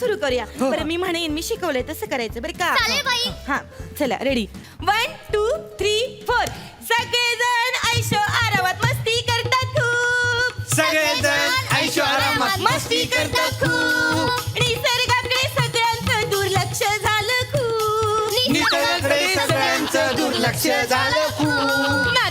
सुरू करूया. बरं मी म्हणेन मी शिकवलंय तसं करायचं बरं का? चालेल बाई. हा चला ready one two three four सगळेजण ऐशो आरामात मस्ती करतात खूप. सगळेजण ऐशो आरामात मस्ती करतात खूप. निसर्गाकडे सगळ्यांचं दुर्लक्ष झालं खूप. निसर्गाकडे सगळ्यांचं दुर्लक्ष झालं खूप. ना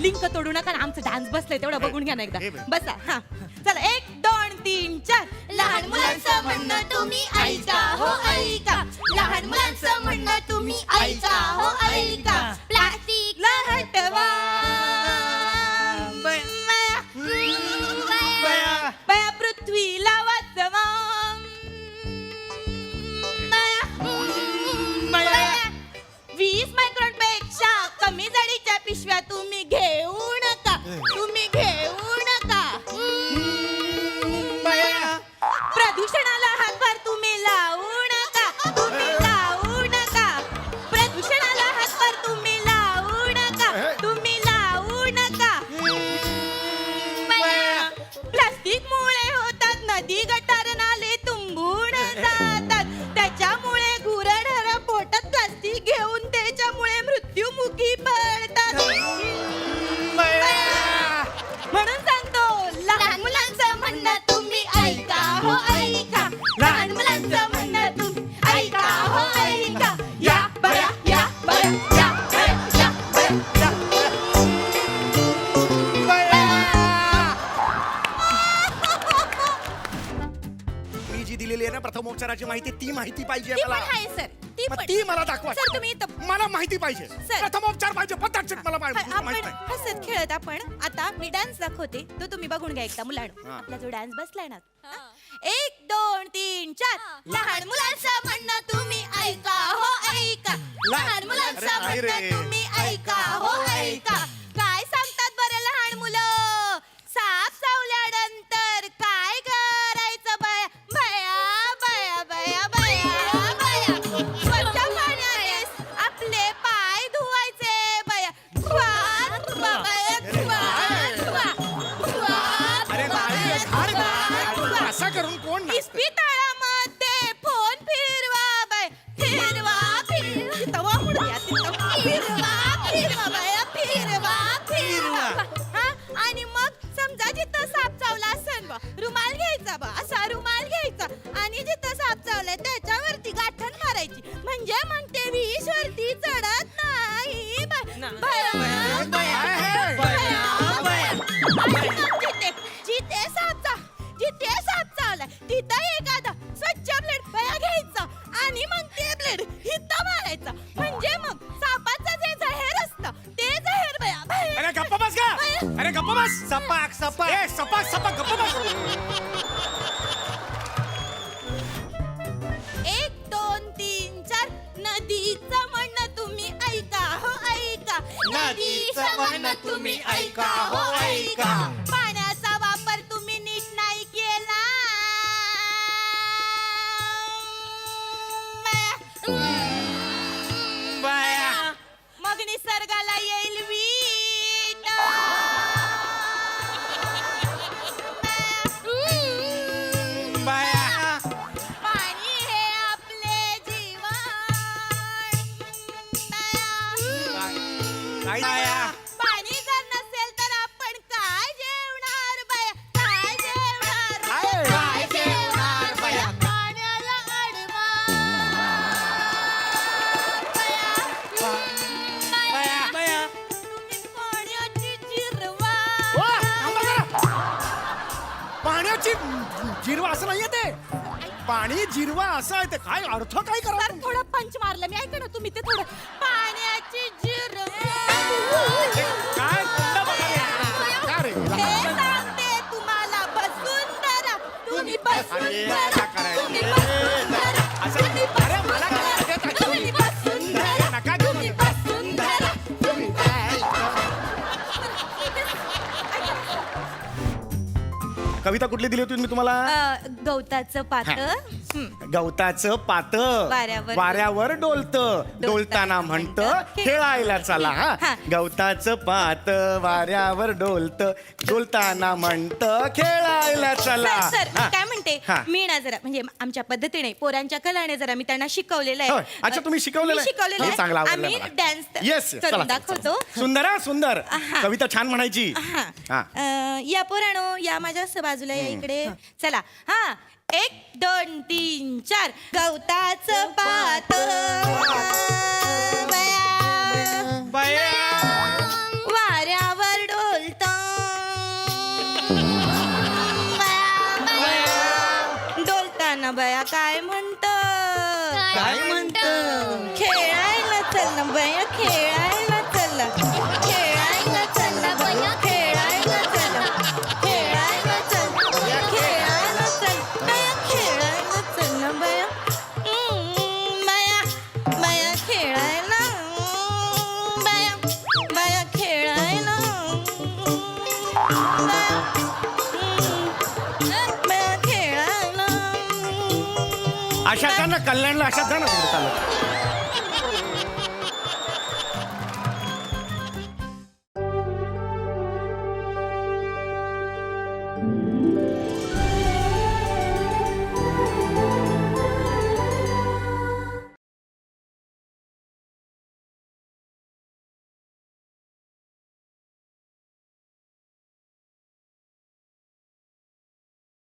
लिंक तोडू नका ना आमचं डान्स बसलंय तेवढं बघून घ्या ना एकदा. बसा हा. चला एक दोन तीन चार. लहान मुलांचं म्हणणं तुम्ही ऐका हो ऐका. लहान मुलांचं म्हणणं तुम्ही ऐका हो ऐका. দিগಟ ना प्रथमोपचाराची माहिती ती माहिती पाहिजे ती पण मला. आहे सर. ती मग पण. ती मला दाखवा. सर तुम्ही इथं मला माहिती पाहिजे. सर. प्रथमोपचार पाहिजे पद्धतशीर मला आपण नाही हसत खेळत आपण. आता मी डान्स दाखवते. तो तुम्ही बघून घ्या एकदा मुलांनो. हा. आपला जो डान्स बसलाय ना. हा? एक दोन तीन चार. लहान मुलांचं म्हणणं तुम्ही ऐका हो ऐका. लहान मुलांचं अरे नाही रे. म्हणणं तुम्ही ऐका हो ऐका. अरे गप्प बस. सपाक सपाक. ए सपाक सपाक गप्प बस. एक दोन तीन चार. नदीचं म्हणणं तुम्ही ऐका हो ऐका. नदीचं म्हणणं तुम्ही ऐका हो ऐका. पाणी जर नसेल तर आपण काय जेवणार बाया? काय जेवणार? पाण्याची जिरवा. पाण्याची जिरवा असं नाहीये ते. पाणी जिरवा असं आहे ते. काय अर्थ काय करणार थोडं पंच मारलं. मी ऐका ना तुम्ही ते थोडं. पाण्याची कविता कुठली दिली होती मी तुम्हाला? अ, गवताचं पात. गवताचं पात. वाऱ्यावर- वाऱ्यावर डोलत. डोलताना म्हणत खेळायला चला हा. हा. गवताचं पात वाऱ्यावर डोलत. डोलताना म्हणत खेळायला चला. सर सर, हा. मी काय म्हणते? हा. मी ना जरा म्हणजे आमच्या पद्धतीने पोरांच्या कलाने जरा मी त्यांना शिकवलेलं होय. आहे अच्छा तुम्ही शिकवलेलं मी शिकवलेलं चांगलं आहे आम्ही मला. डान्स येस करून दाखवतो. सुंदर हा, सुंदर. हा. कविता छान म्हणायची. हा. हा. अ, या पोरानो या माझ्या स- बाजूला या इकडे. चला. हा एक दोन तीन चार. गवताचं पात. वाऱ्यावर डोलत. डोलताना बया काय म्हणत? काय म्हणतं? खेळायला चल ना बया खेळायला अशा जा ना कल्याणला अशा जा ना तिकडे चालत.